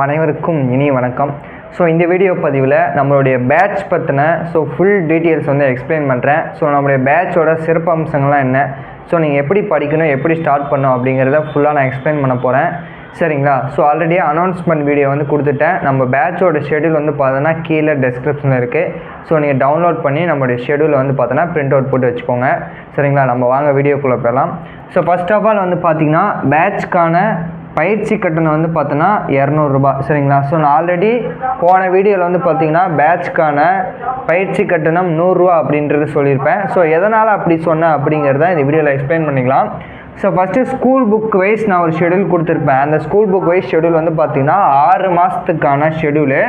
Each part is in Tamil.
அனைவருக்கும் இனி வணக்கம். ஸோ இந்த வீடியோ பதிவில் நம்மளுடைய பேட்ச் பற்றின ஸோ ஃபுல் டீட்டெயில்ஸ் வந்து எக்ஸ்பிளைன் பண்ணுறேன் ஸோ நம்மளுடைய பேட்சோட சிறப்பம்சங்கள்லாம் என்ன? ஸோ நீங்கள் எப்படி படிக்கணும் எப்படி ஸ்டார்ட் பண்ணணும் அப்படிங்கிறத ஃபுல்லாக நான் எக்ஸ்பிளைன் பண்ண போகிறேன் சரிங்களா? ஸோ ஆல்ரெடி அனௌன்ஸ்மெண்ட் வீடியோ வந்து கொடுத்துட்டேன். நம்ம பேட்சோட ஷெடியூல் வந்து பார்த்தோன்னா கீழே டெஸ்கிரிப்ஷனில் இருக்குது ஸோ நீங்கள் டவுன்லோட் பண்ணி நம்மளுடைய ஷெடியூலை வந்து பார்த்தோன்னா பிரிண்ட் அவுட் போட்டு வச்சுக்கோங்க. சரிங்களா? நம்ம வாங்க வீடியோக்குள்ளே போயிடலாம். ஸோ ஃபஸ்ட் ஆஃப் ஆல் வந்து பார்த்திங்கன்னா பேட்ச்க்கான பயிற்சி கட்டணம் வந்து பார்த்தோன்னா இரநூறுபா சரிங்களா? ஸோ நான் ஆல்ரெடி போன வீடியோவில் வந்து பார்த்தீங்கன்னா பேட்ச்க்கான பயிற்சி கட்டணம் நூறுரூவா அப்படின்றது சொல்லியிருப்பேன். ஸோ எதனால் அப்படி சொன்னேன் அப்படிங்கிறத இந்த வீடியோவில் எக்ஸ்பிளைன் பண்ணிக்கலாம். So first school book wise நான் ஒரு ஷெடியூல் கொடுத்துருப்பேன். அந்த ஸ்கூல் புக் வைஸ் ஷெடியூல் வந்து பார்த்தீங்கன்னா ஆறு மாதத்துக்கான ஷெடியூலு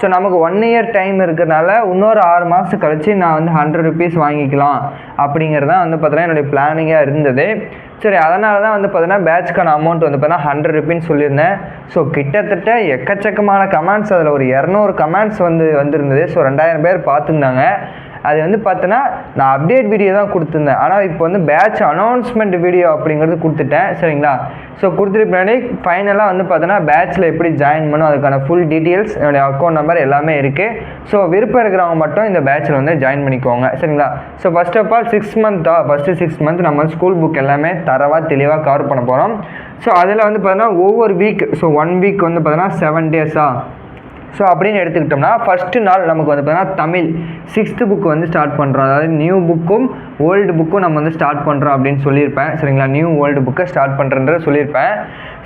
ஸோ நமக்கு ஒன் இயர் டைம் இருக்கிறனால இன்னொரு ஆறு மாதம் கழித்து நான் வந்து ஹண்ட்ரட் ருபீஸ் வாங்கிக்கலாம் அப்படிங்கிறது தான் வந்து பார்த்தீங்கன்னா என்னுடைய பிளானிங்காக இருந்தது. சரி அதனால தான் வந்து பார்த்தீங்கன்னா பேட்ச்க்கான அமௌண்ட் வந்து பார்த்தீங்கன்னா ஹண்ட்ரட் ருபீன்னு சொல்லியிருந்தேன். ஸோ கிட்டத்தட்ட எக்கச்சக்கமான கமெண்ட்ஸ் அதில் ஒரு இரநூறு கமெண்ட்ஸ் வந்து வந்திருந்தது. ஸோ ரெண்டாயிரம் பேர் பார்த்துருந்தாங்க. அது வந்து பார்த்தோன்னா நான் அப்டேட் வீடியோ தான் கொடுத்துருந்தேன். ஆனால் இப்போ வந்து பேட்ச் அனௌன்ஸ்மெண்ட் வீடியோ அப்படிங்கிறது கொடுத்துட்டேன் சரிங்களா? ஸோ கொடுத்துட்டு பின்னாடி ஃபைனலாக வந்து பார்த்தோன்னா பேட்ச்சில் எப்படி ஜாயின் பண்ணும் அதுக்கான ஃபுல் டீட்டெயில்ஸ் என்னுடைய அக்கௌண்ட் நம்பர் எல்லாமே இருக்குது ஸோ விருப்பம் இருக்கிறவங்க மட்டும் இந்த பேட்ச்சில் வந்து ஜாயின் பண்ணிக்கோங்க சரிங்களா? So first of all six மந்த்தா first six month நம்ம ஸ்கூல் புக் எல்லாமே தரவாக தெளிவாக கவர் பண்ண போகிறோம் ஸோ அதில் வந்து பார்த்தோன்னா ஒவ்வொரு வீக் ஸோ ஒன் வீக் வந்து பார்த்தோன்னா செவன் டேஸாக ஸோ அப்படின்னு எடுத்துக்கிட்டோம்னா ஃபஸ்ட்டு நாள் நமக்கு வந்து பார்த்தீங்கன்னா தமிழ் சிக்ஸ்த்து புக் வந்து ஸ்டார்ட் பண்ணுறோம் அதாவது நியூ புக்கும் ஓல்டு புக்கும் நம்ம வந்து ஸ்டார்ட் பண்ணுறோம் அப்படின்னு சொல்லியிருப்பேன். சரிங்களா? நியூ ஓல்டு புக்கை ஸ்டார்ட் பண்ணுறன்ற சொல்லியிருப்பேன்.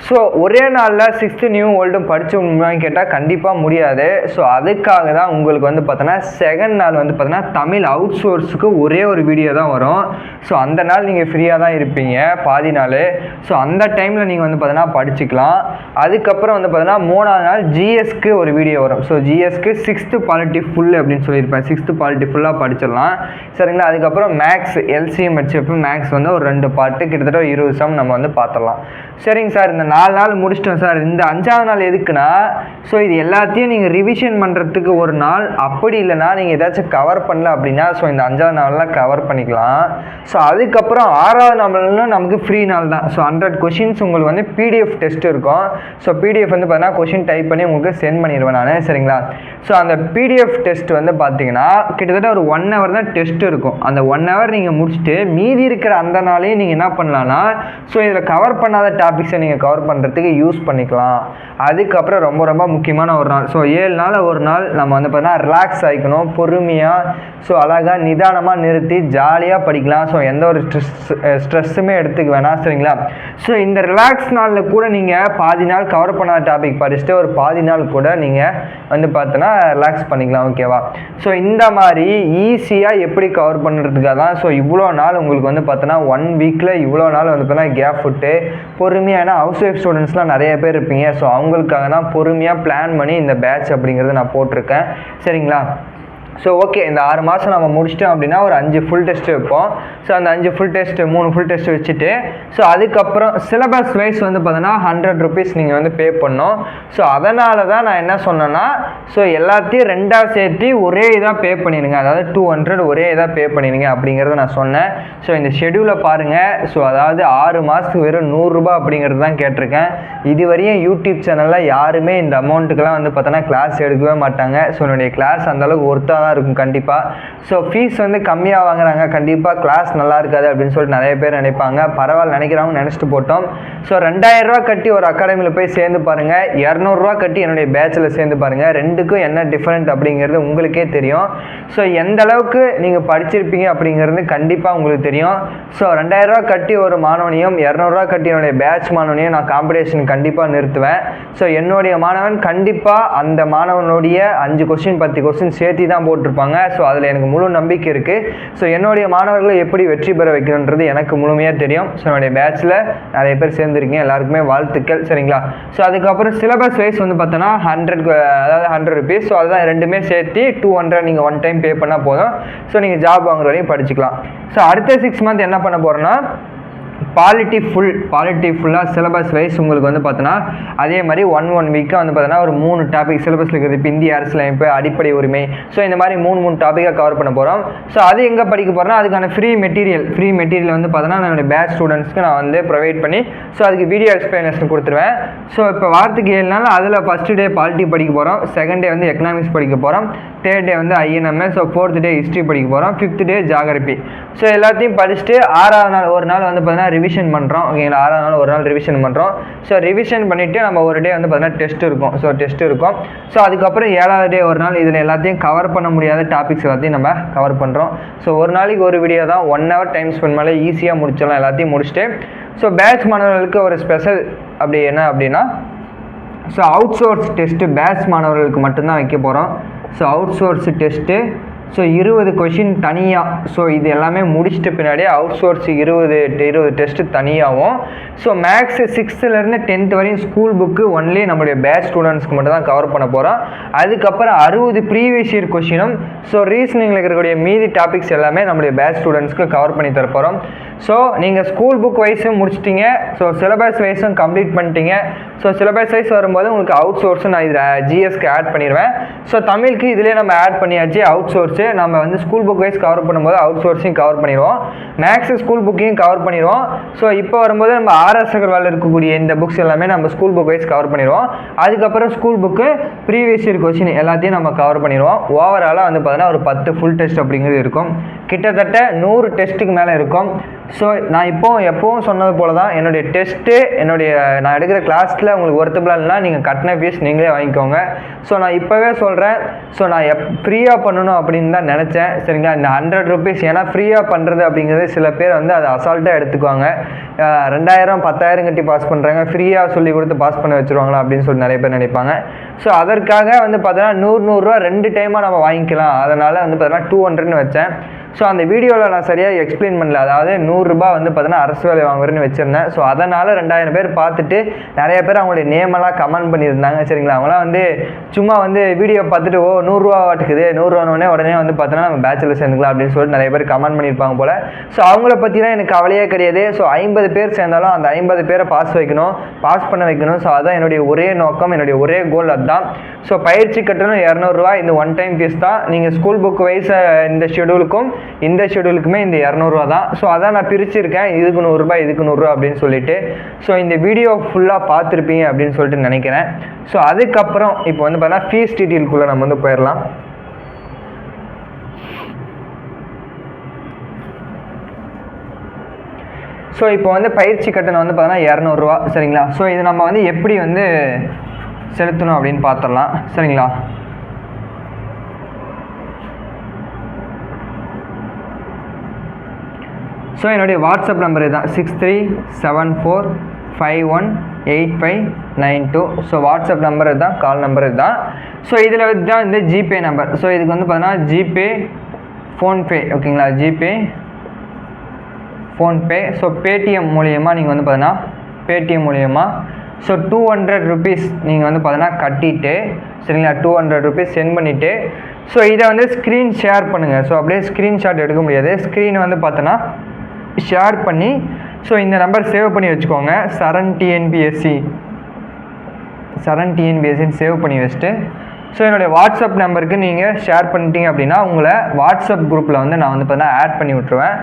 ஸோ ஒரே நாளில் சிக்ஸ்த்து நியூ ஓல்டும் படித்து முடியுமான்னு கேட்டால் கண்டிப்பாக முடியாது. ஸோ அதுக்காக தான் உங்களுக்கு வந்து பார்த்தோன்னா செகண்ட் நாள் வந்து பார்த்தோன்னா தமிழ் அவுட் சோர்ஸுக்கு ஒரே ஒரு வீடியோ தான் வரும். ஸோ அந்த நாள் நீங்கள் ஃப்ரீயாக தான் இருப்பீங்க பாதி நாள். ஸோ அந்த டைமில் நீங்கள் வந்து பார்த்தோன்னா படிச்சுக்கலாம். அதுக்கப்புறம் வந்து பார்த்தோன்னா மூணாவது நாள் ஜிஎஸ்க்கு ஒரு வீடியோ வரும். ஸோ ஜிஎஸ்க்கு சிக்ஸ்த்து பாலிட்டி ஃபுல் அப்படின்னு சொல்லியிருப்பேன். சிக்ஸ்த்து பாலிட்டி ஃபுல்லாக படிச்சிடலாம். சரிங்களா? அதுக்கப்புறம் மேக்ஸ் எல்சிஎம் ஹெச்எஃப் மேக்ஸ் வந்து ஒரு ரெண்டு பாட்டு கிட்டத்தட்ட ஒரு இருபது சம் நம்ம வந்து பார்த்துடலாம் சரிங்க சார் இந்த நாலு நாள் முடிச்சிட்டோம் சார். இந்த அஞ்சாவது நாள் எதுக்குன்னா ஸோ இது எல்லாத்தையும் நீங்கள் ரிவிஷன் பண்ணுறதுக்கு ஒரு நாள். அப்படி இல்லைன்னா நீங்கள் ஏதாச்சும் கவர் பண்ணல அப்படின்னா ஸோ இந்த அஞ்சாவது நாள்லாம் கவர் பண்ணிக்கலாம். ஸோ அதுக்கப்புறம் ஆறாவது நாள்லாம் நமக்கு ஃப்ரீ நாள் தான். ஸோ ஹண்ட்ரட் கொஷின்ஸ் உங்களுக்கு வந்து பிடிஎஃப் டெஸ்ட் இருக்கும். ஸோ பிடிஎஃப் வந்து பார்த்தீங்கன்னா கொஷின் டைப் பண்ணி உங்களுக்கு சென்ட் பண்ணிடுவேன் நான். சரிங்களா? ஸோ அந்த பிடிஎஃப் டெஸ்ட் வந்து பார்த்தீங்கன்னா கிட்டத்தட்ட ஒரு ஒன் ஹவர் தான் டெஸ்ட் இருக்கும். அந்த ஒன் ஹவர் நீங்கள் முடிச்சுட்டு மீதி இருக்கிற அந்த நாளையும் நீங்கள் என்ன பண்ணலான்னா ஸோ இதில் கவர் பண்ணாத டாபிக்ஸை நீங்கள் கவர் கவர் பண்ணுறதுக்கு யூஸ் பண்ணிக்கலாம். அதுக்கப்புறம் ரொம்ப ரொம்ப முக்கியமான ஒரு நாள். ஸோ ஏழு நாள் ஒரு நாள் நம்ம வந்து பார்த்தீங்கன்னா ரிலாக்ஸ் ஆகிக்கணும் பொறுமையாக ஸோ அழகாக நிதானமாக நிறுத்தி ஜாலியாக படிக்கலாம். ஸோ எந்த ஒரு ஸ்ட்ரெஸ் ஸ்ட்ரெஸ்ஸுமே எடுத்துக்க வேணாம் சரிங்களா? ஸோ இந்த ரிலாக்ஸ் நாளில் கூட நீங்கள் பாதி நாள் கவர் பண்ணாத டாபிக் படிச்சுட்டு ஒரு பாதி நாள் கூட நீங்கள் வந்து பார்த்தோன்னா ரிலாக்ஸ் பண்ணிக்கலாம் ஓகேவா ஸோ இந்த மாதிரி ஈஸியாக எப்படி கவர் பண்ணுறதுக்காக தான் ஸோ இவ்வளோ நாள் உங்களுக்கு வந்து பார்த்தோன்னா ஒன் வீக்கில் இவ்வளோ நாள் வந்து பார்த்தீங்கன்னா கேப் விட்டு பொறுமையான ஹவுஸ் ஹவுஸ் ஸ்டூடெண்ட்ஸ்லாம் நிறைய பேர் இருப்பீங்க. ஸோ அவங்களுக்காக தான் பொறுமையாக பிளான் பண்ணி இந்த பேட்ச் அப்படிங்கிறத நான் போட்டிருக்கேன். சரிங்களா? ஸோ ஓகே இந்த ஆறு மாதம் நம்ம முடிச்சிட்டோம் அப்படின்னா ஒரு அஞ்சு ஃபுல் டெஸ்ட் வைப்போம். ஸோ அந்த அஞ்சு ஃபுல் டெஸ்ட்டு மூணு ஃபுல் டெஸ்ட் வச்சுட்டு ஸோ அதுக்கப்புறம் சிலபஸ் வைஸ் வந்து பார்த்தோன்னா ஹண்ட்ரட் ருபீஸ் நீங்கள் வந்து பே பண்ணோம் ஸோ அதனால தான் நான் என்ன சொன்னேன்னா ஸோ எல்லாத்தையும் ரெண்டாக சேர்த்து ஒரே இதாக பே பண்ணிடுங்க. அதாவது டூ ஹண்ட்ரட் ஒரே இதாக பே பண்ணிடுங்க அப்படிங்கிறத நான் சொன்னேன். ஸோ இந்த ஷெடியூலை பாருங்கள் ஸோ அதாவது ஆறு மாதத்துக்கு வெறும் நூறுரூபா அப்படிங்கிறது தான் கேட்டிருக்கேன். இதுவரையும் யூடியூப் சேனலில் யாருமே இந்த அமௌண்ட்டுக்கெல்லாம் வந்து பார்த்தோன்னா கிளாஸ் எடுக்கவே மாட்டாங்க. ஸோ என்னுடைய கிளாஸ் அந்தளவுக்கு ஒர்த்தாக தான் இருக்கும் கண்டிப்பாக ஸோ ஃபீஸ் வந்து கம்மியாக வாங்குறாங்க. கண்டிப்பாக கிளாஸ் நல்லா இருக்காது அப்படின்னு சொல்லிட்டு நிறைய பேர் நினைப்பாங்க. பரவாயில்ல நினைக்கிறவங்க நினச்சிட்டு போட்டோம். ஸோ ரெண்டாயிரரூவா கட்டி ஒரு அகாடமியில் போய் சேர்ந்து பாருங்கள் இரநூறுவா கட்டி என்னுடைய பேட்சில் சேர்ந்து பாருங்கள் ரெண்டுக்கும் என்ன டிஃப்ரெண்ட் அப்படிங்கிறது உங்களுக்கே தெரியும். ஸோ எந்த அளவுக்கு நீங்கள் படிச்சிருப்பீங்க அப்படிங்கிறது கண்டிப்பாக உங்களுக்கு தெரியும். ஸோ ரெண்டாயிரரூவா கட்டி ஒரு மாணவனையும் இரநூறுவா கட்டி என்னுடைய பேட்ச் மாணவனையும் நான் காம்படிஷன் கண்டிப்பாக நிறுத்துவேன். ஸோ என்னுடைய மாணவன் கண்டிப்பாக அந்த மாணவனுடைய அஞ்சு கொஸ்டின் பத்து கொஸ்டின் சேர்த்து தான் போட்டிருப்பாங்க. ஸோ அதில் எனக்கு முழு நம்பிக்கை இருக்குது ஸோ என்னுடைய மாணவர்களை எப்படி வெற்றி பெற வைக்கணுன்றது எனக்கு முழுமையாக தெரியும். ஸோ என்னுடைய பேட்ச்சில் நிறைய பேர் சேர்ந்துருக்கீங்க. எல்லாருக்குமே வாழ்த்துக்கள். சரிங்களா? ஸோ அதுக்கப்புறம் சிலபஸ் வைஸ் வந்து பார்த்தோன்னா ஹண்ட்ரட் அதாவது ஹண்ட்ரட் ருபீஸ் ஸோ அதுதான் ரெண்டுமே சேர்த்து டூ ஹண்ட்ரட் நீங்கள் ஒன் டைம் பே பண்ணால் போதும். ஸோ நீங்கள் ஜாப் வாங்குற வரையும் படிச்சுக்கலாம். ஸோ அடுத்த சிக்ஸ் மந்த் என்ன பண்ண போகிறோன்னா பாலிட்டி ஃபுல் பாலிட்டி ஃபுல்லாக சிலபஸ் வைஸ் உங்களுக்கு வந்து பார்த்தோன்னா அதே மாதிரி ஒன் ஒன் வீக்காக வந்து பார்த்தோன்னா ஒரு மூணு டாபிக் சிலபஸில் இருக்கிறது இப்போ இந்திய அரசியலமைப்பு அடிப்படை உரிமை. ஸோ இந்த மாதிரி மூணு மூணு டாப்பிக்காக கவர் பண்ண போகிறோம் ஸோ அது எங்கே படிக்க போகிறோம்னா அதுக்கான ஃப்ரீ மெட்டீரியல் ஃப்ரீ மெட்டீரியல் வந்து பார்த்தோன்னா என்னுடைய பேட்ச் ஸ்டூடெண்ட்ஸ்க்கு நான் வந்து ப்ரொவைட் பண்ணி ஸோ அதுக்கு வீடியோ எக்ஸ்பிளனேஷன் கொடுத்துருவேன். ஸோ இப்போ வாரத்துக்கு ஏழு நாள் அதில் ஃபஸ்ட்டு டே பாலிட்டி படிக்க போகிறோம் செகண்ட் டே வந்து எக்கனாமிக்ஸ் படிக்க போகிறோம் தேர்ட் டே வந்து INMS so fourth day history படிக்க போகிறோம் ஃபிஃப்த் டே ஜாகிரபி ஸோ எல்லாத்தையும் படிச்சுட்டு ஆறாவது நாள் ஒரு நாள் வந்து பார்த்தீங்கன்னா ரிவிஷன் பண்ணுறோம் ஓகேங்களா ஆறாவது நாள் ஒரு நாள் ரிவிஷன் பண்ணுறோம் ஸோ ரிவிஷன் பண்ணிவிட்டு நம்ம ஒரு டே வந்து பார்த்தீங்கன்னா டெஸ்ட் இருக்கும். ஸோ டெஸ்ட் இருக்கும். ஸோ அதுக்கப்புறம் ஏழாவது டே ஒரு நாள் இதில் எல்லாத்தையும் கவர் பண்ண முடியாத டாபிக்ஸ் எல்லாத்தையும் நம்ம கவர் பண்ணுறோம் ஸோ ஒரு நாளைக்கு ஒரு வீடியோ தான். ஒன் ஹவர் டைம் ஸ்பெண்ட் மேலே ஈஸியாக முடிச்சிடலாம் எல்லாத்தையும் முடிச்சுட்டு. ஸோ பேட்ச் மாணவர்களுக்கு ஒரு ஸ்பெஷல் அப்படி என்ன அப்படின்னா so out source test batch மாணவர்களுக்கு மட்டும்தான் வைக்க போகிறோம் so out source test so இருபது கொஷின் தனியாக ஸோ இது எல்லாமே முடிச்சிட்ட பின்னாடி அவுட் சோர்ஸ் இருபது இருபது டெஸ்ட்டு தனியாகவும் ஸோ மேக்ஸு சிக்ஸ்த்துலேருந்து டென்த் வரையும் ஸ்கூல் புக்கு ஒன்லி நம்மளுடைய பேட்ச் ஸ்டூடெண்ட்ஸ்க்கு மட்டும் தான் கவர் பண்ண போகிறோம் அதுக்கப்புறம் அறுபது ப்ரீவியஸ் இயர் கொஷினும் ஸோ ரீசனிங்கில் இருக்கக்கூடிய மீதி டாபிக்ஸ் எல்லாமே நம்மளுடைய பேட்ச் ஸ்டூடெண்ட்ஸ்க்கு கவர் பண்ணி தர போகிறோம் ஸோ நீங்கள் ஸ்கூல் புக் வைஸும் முடிச்சிட்டிங்க. ஸோ சிலபஸ் வைஸும் கம்ப்ளீட் பண்ணிட்டீங்க. ஸோ சிலபஸ் வைஸ் வரும்போது உங்களுக்கு அவுட் சோர்ஸும் நான் இதில் ஜிஎஸ்க்கு ஆட் பண்ணிடுவேன் ஸோ தமிழுக்கு இதிலே நம்ம ஆட் பண்ணியாச்சு அவுட் சோர்ஸு நம்ம வந்து ஸ்கூல் புக் வைஸ் கவர் பண்ணும்போது அவுட் சோர்ஸையும் கவர் பண்ணிடுவோம். மேக்ஸ் ஸ்கூல் புக்கையும் கவர் பண்ணிடுவோம். ஸோ இப்போ வரும்போது நம்ம ஆர்எஸ் அகர்வால் இருக்கக்கூடிய இந்த புக்ஸ் எல்லாமே நம்ம ஸ்கூல் புக் வைஸ் கவர் பண்ணிடுவோம். அதுக்கப்புறம் school book previous year question எல்லாத்தையும் நம்ம கவர் பண்ணிடுவோம். ஓவராலாக வந்து பார்த்தீங்கன்னா ஒரு பத்து ஃபுல் டெஸ்ட் அப்படிங்கிறது இருக்கும். கிட்டத்தட்ட நூறு டெஸ்ட்டுக்கு மேலே இருக்கும். ஸோ நான் இப்போ எப்போவும் சொன்னது போல தான் என்னுடைய டெஸ்ட்டு என்னுடைய நான் எடுக்கிற கிளாஸில் உங்களுக்கு ஒருத்தபிளாக இல்லைனா நீங்கள் கட்டின ஃபீஸ் நீங்களே வாங்கிக்கோங்க. ஸோ நான் இப்போவே சொல்கிறேன் ஸோ நான் எப் ஃப்ரீயாக பண்ணணும் அப்படின்னு தான் நினச்சேன். சரிங்களா? இந்த ஹண்ட்ரட் ருபீஸ் ஏன்னா ஃப்ரீயாக பண்ணுறது அப்படிங்கிறது சில பேர் வந்து அதை அசால்ட்டாக எடுத்துக்குவாங்க. ரெண்டாயிரம் பத்தாயிரம் கட்டி பாஸ் பண்ணுறாங்க ஃப்ரீயாக சொல்லி கொடுத்து பாஸ் பண்ண வச்சுருவாங்களா அப்படின்னு சொல்லி நிறைய பேர் நினைப்பாங்க. ஸோ அதற்காக வந்து பார்த்தோன்னா நூறு நூறுரூவா ரெண்டு டைமாக நம்ம வாங்கிக்கலாம். அதனால் வந்து பார்த்தோன்னா டூ ஹண்ட்ரட்னு வச்சேன். ஸோ அந்த வீடியோவில் நான் சரியாக எக்ஸ்பிளைன் பண்ணல. அதாவது நூறுரூபா வந்து பார்த்தீங்கன்னா அரசு வேலை வாங்குறேன்னு வச்சுருந்தேன். ஸோ அதனால் ரெண்டாயிரம் பேர் பார்த்துட்டு நிறைய பேர் அவங்களுடைய நேமெல்லாம் கமெண்ட் பண்ணியிருந்தாங்க. சரிங்களா? அவங்களாம் வந்து சும்மா வந்து வீடியோ பார்த்துட்டு ஓ நூறுரூவா வாட்டுக்குது. நூறுரூவானோடனே உடனே வந்து பார்த்தோன்னா நம்ம பேச்சில் சேர்ந்துக்கலாம் அப்படின்னு சொல்லிட்டு நிறைய பேர் கமெண்ட் பண்ணியிருப்பாங்க போல். ஸோ அவங்கள பற்றிலாம் எனக்கு கவலையே கிடையாது. ஸோ ஐம்பது பேர் சேர்ந்தாலும் அந்த ஐம்பது பேரை பாஸ் வைக்கணும். பாஸ் பண்ண வைக்கணும். ஸோ அதான் என்னுடைய ஒரே நோக்கம் என்னுடைய ஒரே கோல் அதுதான் ஸோ பயிற்சி கட்டணம் இரநூறுவா இந்த ஒன் டைம் ஃபீஸ் தான். நீங்கள் ஸ்கூல் புக் வைஸ் இந்த ஷெடியூலுக்கும் இந்த ஷெடியூலுக்குமே இந்த இரநூறுவா தான். ஸோ அதான் நான் பிரிச்சிருக்கேன். இதுக்கு நூறுரூபா இதுக்கு நூறுரூவா அப்படின்னு சொல்லிட்டு. ஸோ இந்த வீடியோ ஃபுல்லாக பார்த்துருப்பீங்க அப்படின்னு சொல்லிட்டு நினைக்கிறேன். ஸோ அதுக்கப்புறம் இப்போ வந்து பார்த்தீங்கன்னா ஃபீஸ் டீட்டெயிலுக்குள்ளே நம்ம வந்து போயிடலாம். ஸோ இப்போ வந்து பயிற்சி கட்டணம் வந்து பார்த்தோன்னா இரநூறுவா. சரிங்களா? ஸோ இது நம்ம வந்து எப்படி வந்து செலுத்தணும் அப்படின்னு பார்த்துடலாம். சரிங்களா? ஸோ என்னுடைய வாட்ஸ்அப் நம்பர் இதுதான். Six three seven four five one eight five nine two so WhatsApp number இதுதான் கால் நம்பர் இதுதான். ஸோ இதில் தான் இந்த ஜிபே நம்பர் ஸோ இதுக்கு வந்து பார்த்தீங்கன்னா ஜிபே ஃபோன்பே ஓகேங்களா? ஜிபே ஃபோன்பே ஸோ பேடிஎம் மூலியமாக நீங்கள் வந்து பார்த்தீங்கன்னா பேடிஎம் மூலியமாக ஸோ டூ ஹண்ட்ரட் ருபீஸ் நீங்கள் வந்து பார்த்தீங்கன்னா கட்டிட்டு சரிங்களா? டூ ஹண்ட்ரட் ருபீஸ் சென்ட் பண்ணிவிட்டு ஸோ இதை வந்து ஸ்க்ரீன் ஷேர் பண்ணுங்கள் ஸோ அப்படியே ஸ்க்ரீன்ஷாட் எடுக்க முடியாது. ஸ்க்ரீன் வந்து பார்த்தோன்னா ஷேர் பண்ணி ஸோ இந்த நம்பர் சேவ் பண்ணி வச்சுக்கோங்க. சரண் டிஎன்பிஎஸ்சி சரண் டிஎன்பிஎஸ்சின்னு சேவ் பண்ணி வச்சுட்டு ஸோ என்னுடைய வாட்ஸ்அப் நம்பருக்கு நீங்கள் ஷேர் பண்ணிட்டீங்க அப்படின்னா உங்களை வாட்ஸ்அப் குரூப்பில் வந்து நான் வந்து பார்த்தீங்கன்னா ஆட் பண்ணி விட்ருவேன்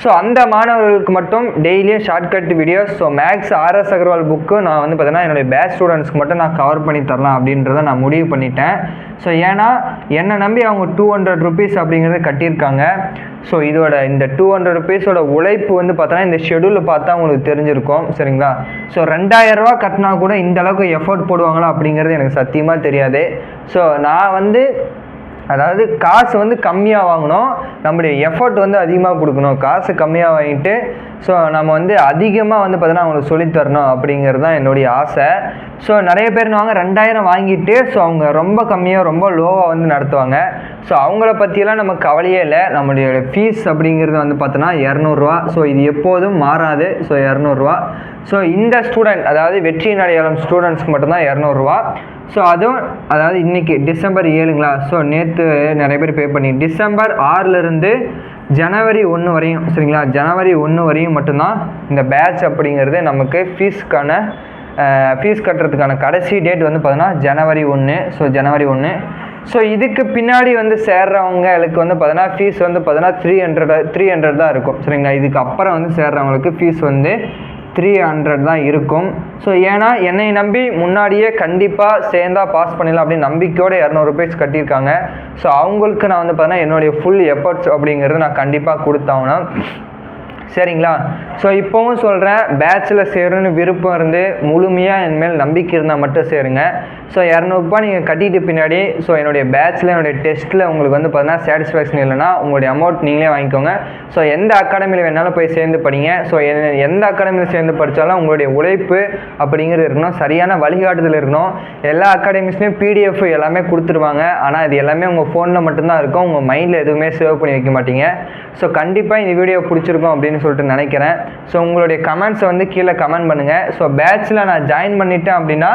ஸோ அந்த மாணவர்களுக்கு மட்டும் டெய்லியும் shortcut videos so maths R S Aggarwal book நான் வந்து பார்த்தீங்கன்னா என்னுடைய பேட்ச் ஸ்டூடெண்ட்ஸ்க்கு மட்டும் நான் கவர் பண்ணி தரலாம் அப்படின்றத நான் முடிவு பண்ணிட்டேன். ஸோ ஏன்னா என்னை நம்பி அவங்க டூ ஹண்ட்ரட் ருபீஸ் அப்படிங்கிறது கட்டியிருக்காங்க. ஸோ இதோட இந்த டூ ஹண்ட்ரட் ருபீஸோட உழைப்பு வந்து பார்த்தோன்னா இந்த ஷெடியூலில் பார்த்தா உங்களுக்கு தெரிஞ்சிருக்கும். சரிங்களா? ஸோ ரெண்டாயிரரூவா கட்டினா கூட இந்த அளவுக்கு எஃபோர்ட் போடுவாங்களா அப்படிங்கிறது எனக்கு சத்தியமாக தெரியாது. ஸோ நான் வந்து அதாவது காசு வந்து கம்மியாக வாங்கணும். நம்மளுடைய எஃபர்ட் வந்து அதிகமாக கொடுக்கணும். காசு கம்மியாக வாங்கிட்டு ஸோ நம்ம வந்து அதிகமாக வந்து பார்த்தீங்கன்னா அவங்களுக்கு சொல்லி தரணும் அப்படிங்கிறது தான் என்னுடைய ஆசை. ஸோ நிறைய பேர் வாங்க ரெண்டாயிரம் வாங்கிட்டு ஸோ அவங்க ரொம்ப கம்மியாக ரொம்ப லோவாக வந்து நடத்துவாங்க. ஸோ அவங்கள பற்றியெல்லாம் நம்ம கவலையே இல்லை. நம்மளுடைய ஃபீஸ் அப்படிங்கிறது வந்து பார்த்தோன்னா இரநூறுவா. ஸோ இது எப்போதும் மாறாது. ஸோ இரநூறுவா. ஸோ இந்த ஸ்டூடெண்ட் அதாவது வெற்றி அடையாளம் ஸ்டூடெண்ட்ஸ்க்கு மட்டும்தான் இரநூறுவா. ஸோ அதுவும் அதாவது இன்றைக்கி டிசம்பர் ஏழுங்களா? ஸோ நேற்று நிறைய பேர் பே பண்ணி. டிசம்பர் ஆறிலிருந்து ஜனவரி ஒன்று வரையும் சரிங்களா? ஜனவரி ஒன்று வரையும் மட்டும்தான் இந்த பேட்ச் அப்படிங்கிறது நமக்கு ஃபீஸ்க்கான ஃபீஸ் கட்டுறதுக்கான கடைசி டேட் வந்து பார்த்தோன்னா ஜனவரி ஒன்று ஸோ ஜனவரி ஒன்று ஸோ இதுக்கு பின்னாடி வந்து சேர்றவங்களுக்கு வந்து பார்த்தோன்னா ஃபீஸ் வந்து பார்த்தோன்னா த்ரீ ஹண்ட்ரட் த்ரீ ஹண்ட்ரட் தான் இருக்கும் சரிங்களா? இதுக்கு அப்புறம் வந்து சேர்றவங்களுக்கு ஃபீஸ் வந்து த்ரீ ஹண்ட்ரட் தான் இருக்கும். ஸோ ஏன்னா என்னை நம்பி முன்னாடியே கண்டிப்பாக சேர்ந்தா பாஸ் பண்ணிடலாம் அப்படின்னு நம்பிக்கையோட இரநூறு ருபீஸ் கட்டியிருக்காங்க. ஸோ அவங்களுக்கு நான் வந்து பார்த்தீங்கன்னா என்னுடைய ஃபுல் எஃபர்ட்ஸ் அப்படிங்கிறது நான் கண்டிப்பாக கொடுத்தாங்கன்னா சரிங்களா? ஸோ இப்போவும் சொல்கிறேன் பேட்சில் சேருன்னு விருப்பம் இருந்து முழுமையாக என் மேல் நம்பிக்கை இருந்தால் மட்டும் சேருங்க. ஸோ இரநூறுபா நீங்கள் கட்டிட்டு பின்னாடி ஸோ என்னுடைய பேட்சில் என்னுடைய டெஸ்ட்டில் உங்களுக்கு வந்து பார்த்தீங்கன்னா சாட்டிஸ்ஃபேக்ஷன் இல்லைன்னா உங்களுடைய அமௌண்ட் நீங்களே வாங்கிக்கோங்க. ஸோ எந்த அகாடமியில் வேணாலும் போய் சேர்ந்து படிங்க. ஸோ எந்த அகாடமியில் சேர்ந்து படித்தாலும் உங்களுடைய உழைப்பு அப்படிங்கிறது இருக்கணும். சரியான வழிகாட்டுதல் இருக்கணும். எல்லா அகாடமிஸ்லேயும் பிடிஎஃப் எல்லாமே கொடுத்துருவாங்க. ஆனால் இது எல்லாமே உங்கள் ஃபோனில் மட்டும்தான் இருக்கும். உங்கள் மைண்டில் எதுவுமே சேவ் பண்ணி வைக்க மாட்டீங்க. ஸோ கண்டிப்பாக இந்த வீடியோ பிடிச்சிருக்கும் அப்படின்னு சொல்லிட்டு நினைக்கிறேன். ஸோ உங்களுடைய கமெண்ட்ஸை வந்து கீழே கமெண்ட் பண்ணுங்கள் ஸோ பேட்சில் நான் ஜாயின் பண்ணிட்டேன் அப்படின்னா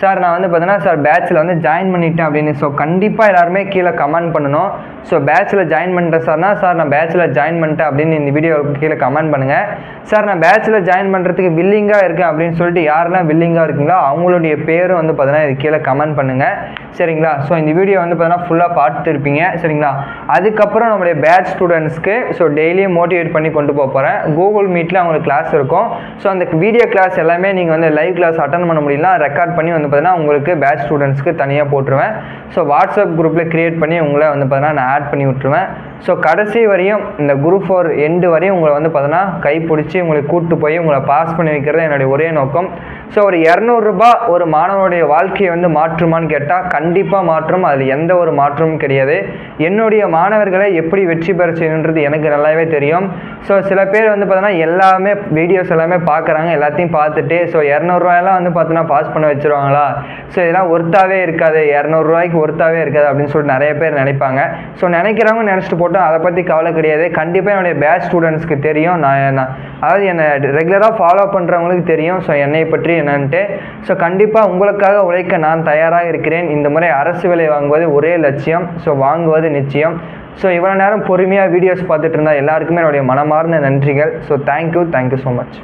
சார் நான் வந்து பார்த்தீங்கன்னா சார் பேட்சில் வந்து ஜாயின் பண்ணிட்டேன் அப்படின்னு. ஸோ கண்டிப்பாக எல்லாருமே கீழே கமெண்ட் பண்ணணும். ஸோ பேட்சில் ஜாயின் பண்ணுறேன் சார்னா சார் நான் பேட்சில் ஜாயின் பண்ணிட்டேன் அப்படின்னு இந்த வீடியோ கீழே கமெண்ட் பண்ணுங்கள் சார் நான் பேட்சில் ஜாயின் பண்ணுறதுக்கு வில்லிங்காக இருக்கேன் அப்படின்னு சொல்லிட்டு யாரெல்லாம் வில்லிங்காக இருக்கீங்களோ அவங்களுடைய பேரும் வந்து பார்த்தீங்கன்னா இது கீழே கமெண்ட் பண்ணுங்கள் சரிங்களா? ஸோ இந்த வீடியோ வந்து பார்த்தீங்கன்னா ஃபுல்லாக பார்த்துருப்பீங்க. சரிங்களா? அதுக்கப்புறம் நம்மளுடைய பேட்ச் ஸ்டூடெண்ட்ஸ்க்கு ஸோ டெய்லியும் மோட்டிவேட் பண்ணி கொண்டு போக போகிறேன் கூகுள் மீட்டில் அவங்களுக்கு கிளாஸ் இருக்கும். ஸோ அந்த வீடியோ கிளாஸ் எல்லாமே நீங்கள் வந்து லைவ் கிளாஸ் அட்டன் பண்ண முடியலாம் ரெக்கார்ட் பண்ணி வந்து பார்த்தீங்கன்னா உங்களுக்கு பேட்ச் ஸ்டூடெண்ட்ஸ்க்கு தனியாக போட்டுருவேன். ஸோ வாட்ஸ்அப் குரூப்பில் க்ரியேட் பண்ணி உங்களை வந்து பார்த்தீங்கன்னா நான் ஆட் பண்ணி விட்ருவேன் ஸோ கடைசி வரையும் இந்த குரூப் ஃபோர் எண்டு வரையும் உங்களை வந்து பார்த்தீங்கன்னா கைப்பிடிச்சி உங்களை கூப்பிட்டு போய் உங்களை பாஸ் பண்ணி வைக்கிறது என்னுடைய ஒரே நோக்கம். ஸோ ஒரு இரநூறுபா ஒரு மாணவனுடைய வாழ்க்கையை வந்து மாற்றுமான்னு கேட்டால் கண்டிப்பாக மாற்றும். அதில் எந்த ஒரு மாற்றமும் கிடையாது. என்னுடைய மாணவர்களை எப்படி வெற்றி பெற செய்யணுன்றது எனக்கு நல்லாவே தெரியும். ஸோ சில பேர் வந்து பார்த்தோன்னா எல்லாமே வீடியோஸ் எல்லாமே பார்க்குறாங்க எல்லாத்தையும் பார்த்துட்டு ஸோ இரநூறுவாயெல்லாம் வந்து பார்த்தோன்னா பாஸ் பண்ண வச்சுருவாங்களா? ஸோ இதெல்லாம் ஒர்த்தாகவே இருக்காது. இரநூறுவாய்க்கு ஒர்த்தாகவே இருக்காது அப்படின்னு சொல்லிட்டு நிறைய பேர் நினைப்பாங்க. ஸோ நினைக்கிறவங்க நினச்சிட்டு போட்டோம் அதை பற்றி கவலை கிடையாது. கண்டிப்பாக என்னுடைய பேட்ச் ஸ்டூடெண்ட்ஸ்க்கு தெரியும். நான் நான் அதாவது என்னை ரெகுலராக ஃபாலோ பண்ணுறவங்களுக்கு தெரியும். ஸோ என்னை பற்றி என்னன்ட்டு. ஸோ கண்டிப்பாக உங்களுக்காக உழைக்க நான் தயாராக இருக்கிறேன். இந்த முறை அரசு வேலை வாங்குவது ஒரே லட்சியம். ஸோ வாங்குவது நிச்சயம். ஸோ இவ்வளோ நேரம் பொறுமையாக வீடியோஸ் பார்த்துட்டு இருந்தால் எல்லாருக்குமே என்னுடைய மனமார்ந்த நன்றிகள். So thank you thank you so much